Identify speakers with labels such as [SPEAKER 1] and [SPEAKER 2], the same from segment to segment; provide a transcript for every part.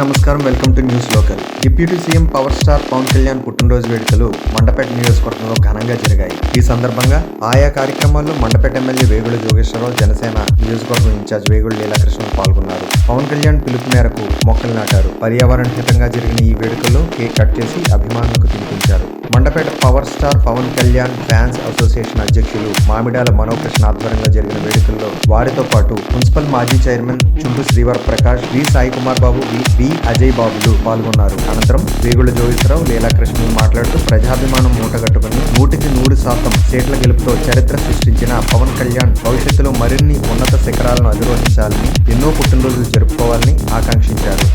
[SPEAKER 1] నమస్కారం. Welcome to news local. Deputy CM power star Pawan Kalyan పుట్టినరోజు వేడుకలు మండపేట నియోజకవర్గంలో ఘనంగా జరిగాయి. ఈ సందర్భంగా ఆయా కార్యక్రమాల్లో మండపేట ఎమ్మెల్యే వేగుల జోగేశ్వరరావు జనసేన నియోజకవర్గం ఇన్ఛార్జ్ వేగుల లీలాకృష్ణ పాల్గొన్నారు. పవన్ కళ్యాణ్ పిలుపు మేరకు మొక్కలు నాటారు. పర్యావరణ హితంగా జరిగిన ఈ వేడుకల్లో కేక్ కట్ చేసి అభిమానులకు తినిపించారు. Mandapeta power star Pawan Kalyan fans association అధ్యక్షులు మామిడాల మనోకృష్ణ ఆధ్వర్యంలో జరిగిన వేడుకల్లో వారితో పాటు మున్సిపల్ మాజీ chairman Chundu శ్రీవర్ Prakash V Sai Kumar Babu V Ajay బాబులు పాల్గొన్నారు. అనంతరం వేగుల జోగేశ్వరరావు లీలాకృష్ణ మాట్లాడుతూ ప్రజాభిమానం మూటగట్టుకుని నూటికి నూరు శాతం సీట్ల గెలుపుతో చరిత్ర సృష్టించిన పవన్ కళ్యాణ్ భవిష్యత్తులో మరిన్ని ఉన్నత శిఖరాలను అధిరోహించాలని ఎన్నో పుట్టినరోజులు జరుపుకోవాలని ఆకాంక్షించారు.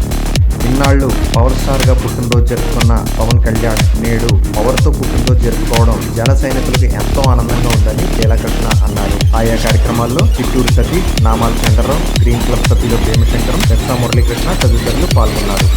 [SPEAKER 1] ఇన్నాళ్ళు పవర్ స్టార్గా పుట్టినరోజు జరుపుకున్న పవన్ కళ్యాణ్ నేడు పవర్తో పుట్టినరోజు జరుపుకోవడం జన సైనికులకు ఎంతో ఆనందంగా ఉందని కీలకృష్ణ అన్నారు. ఆయా కార్యక్రమాల్లో చిత్తూరు సతీ నామాల చంద్రరావు గ్రీన్ క్లబ్ సభ్యులు భీమశంకరం దర్శా మురళీకృష్ణ తదితరులు పాల్గొన్నారు.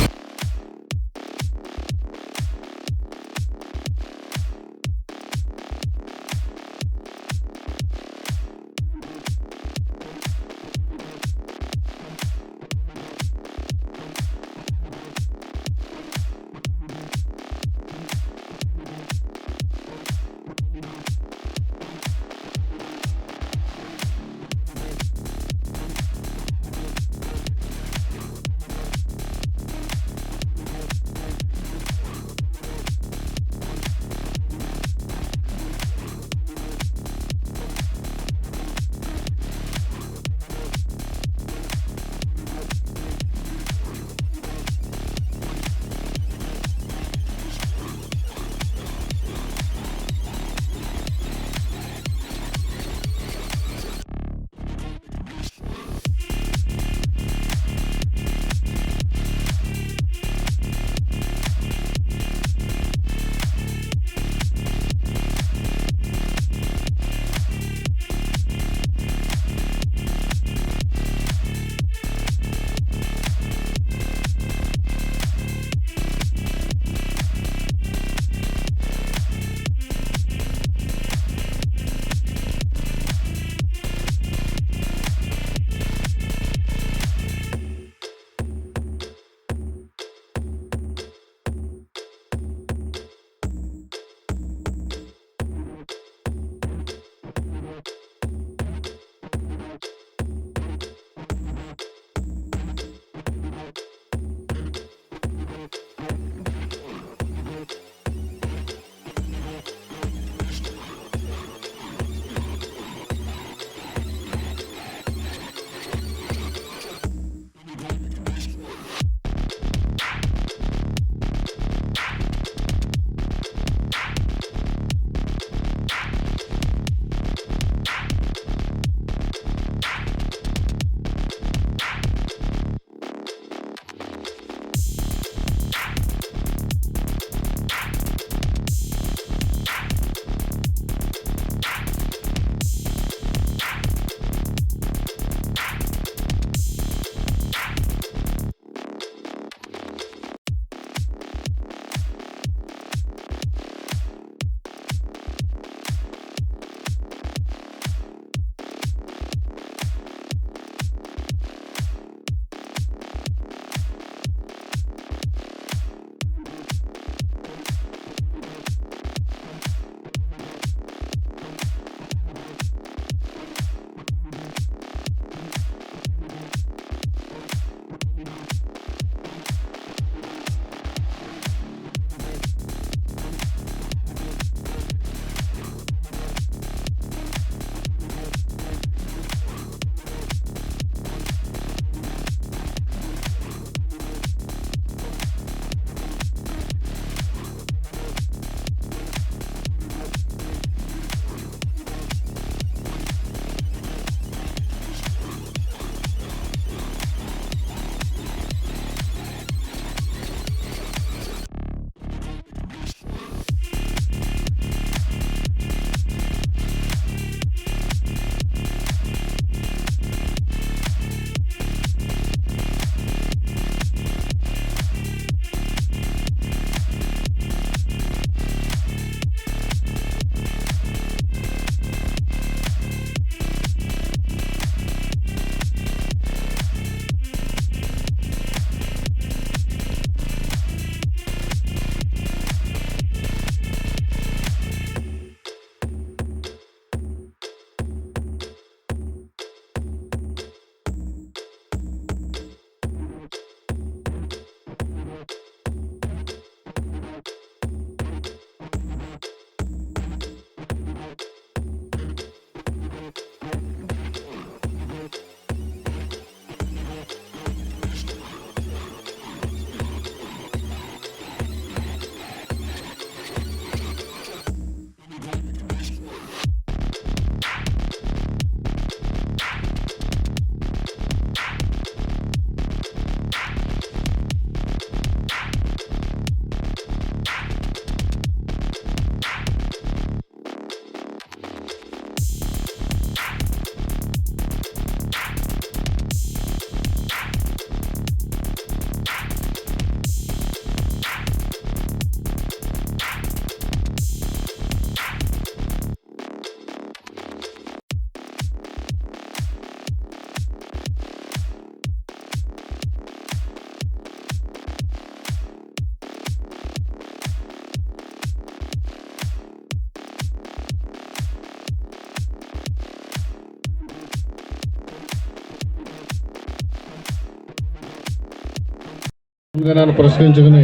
[SPEAKER 2] దినాన్ని పురస్కరించుకుని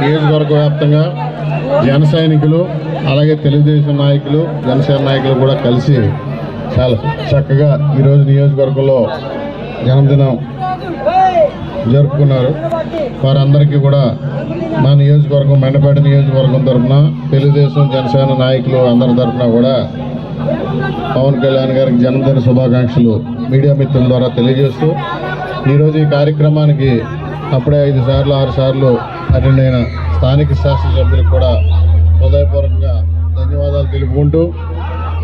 [SPEAKER 2] నియోజకవర్గ వ్యాప్తంగా జన సైనికులు అలాగే తెలుగుదేశం నాయకులు జనసేన నాయకులు కూడా కలిసి చాలా చక్కగా ఈరోజు నియోజకవర్గంలో జన్మదినం జరుపుకున్నారు. వారందరికీ కూడా మా నియోజకవర్గం మెండపేట నియోజకవర్గం తరఫున తెలుగుదేశం జనసేన నాయకులు అందరి తరఫున కూడా పవన్ కళ్యాణ్ గారికి జన్మదిన శుభాకాంక్షలు మీడియా మిత్రుల ద్వారా తెలియజేస్తూ ఈరోజు ఈ కార్యక్రమానికి అప్పుడే ఐదు సార్లు ఆరు సార్లు అటెండ్ అయిన స్థానిక శాసనసభ్యులకు కూడా హృదయపూర్వకంగా ధన్యవాదాలు తెలుపుకుంటూ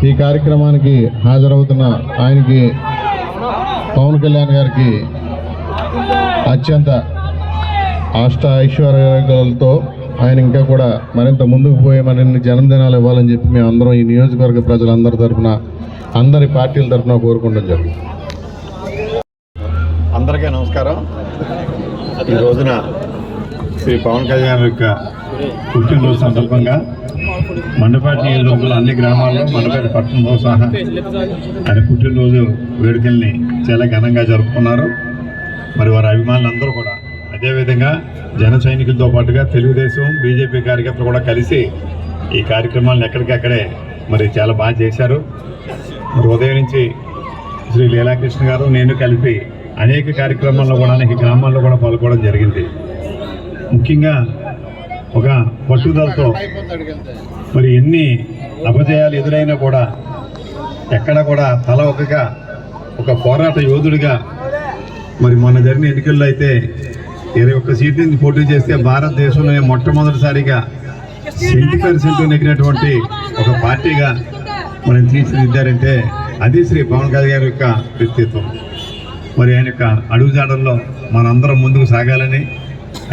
[SPEAKER 2] ఈ కార్యక్రమానికి హాజరవుతున్న ఆయనకి పవన్ కళ్యాణ్ గారికి అత్యంత అష్ట ఐశ్వర్యాలతో ఆయన ఇంకా కూడా మరింత ముందుకు పోయి మరిన్ని జన్మదినాలు ఇవ్వాలని చెప్పి మేము అందరం ఈ నియోజకవర్గ ప్రజలందరి తరఫున అందరి పార్టీల తరఫున కోరుకుంటాం జరుగుతుంది
[SPEAKER 3] అందరికీ నమస్కారం. ఈ రోజున శ్రీ పవన్ కళ్యాణ్ యొక్క పుట్టినరోజు సందర్భంగా మండపాటి నియోజకవర్గంలో అన్ని గ్రామాల్లో మండపాటి పట్టణంతో సహా ఆయన పుట్టినరోజు వేడుకల్ని చాలా ఘనంగా జరుపుకున్నారు. మరి వారి అభిమానులందరూ కూడా అదేవిధంగా జన సైనికులతో పాటుగా తెలుగుదేశం బీజేపీ కార్యకర్తలు కూడా కలిసి ఈ కార్యక్రమాలను ఎక్కడికక్కడే మరి చాలా బాగా చేశారు. మరి ఉదయం నుంచి శ్రీ లీలాకృష్ణ గారు నేను కలిపి అనేక కార్యక్రమాల్లో కూడా అనేక గ్రామాల్లో కూడా పాల్గొనడం జరిగింది. ముఖ్యంగా ఒక పట్టుదలతో మరి ఎన్ని అపజయాలు ఎదురైనా కూడా ఎక్కడ కూడా తల ఒకగా ఒక పోరాట యోధుడిగా మరి మొన్న జరిగిన ఎన్నికల్లో అయితే ఇరవై ఒక్క సీట్ల పోటీ చేస్తే భారతదేశంలోనే మొట్టమొదటిసారిగా సెంటి పర్సెంట్ నెగ్గినటువంటి ఒక పార్టీగా మనం తీర్చిదిద్దారంటే అది శ్రీ పవన్ కళ్యాణ్ గారి యొక్క వ్యక్తిత్వం. మరి ఆయన యొక్క అడుగుజాడల్లో మనందరం ముందుకు సాగాలని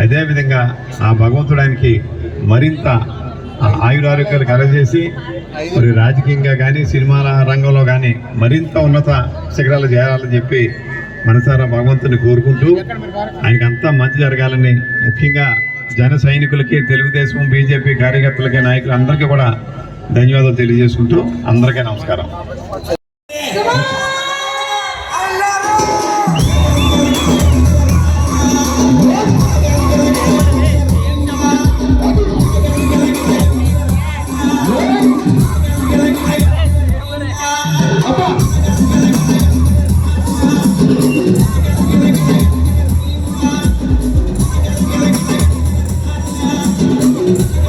[SPEAKER 3] అదేవిధంగా ఆ భగవంతుడు ఆయనకి మరింత ఆ ఆయురారోగ్యాలు కలగజేసి మరి రాజకీయంగా కానీ సినిమా రంగంలో కానీ మరింత ఉన్నత శిఖరాలు చేరాలని చెప్పి మనసారా భగవంతుని కోరుకుంటూ ఆయనకి అంతా మంచి జరగాలని ముఖ్యంగా జన సైనికులకి తెలుగుదేశం బీజేపీ కార్యకర్తలకి నాయకులు అందరికీ కూడా ధన్యవాదాలు తెలియజేసుకుంటూ అందరికీ నమస్కారం. Música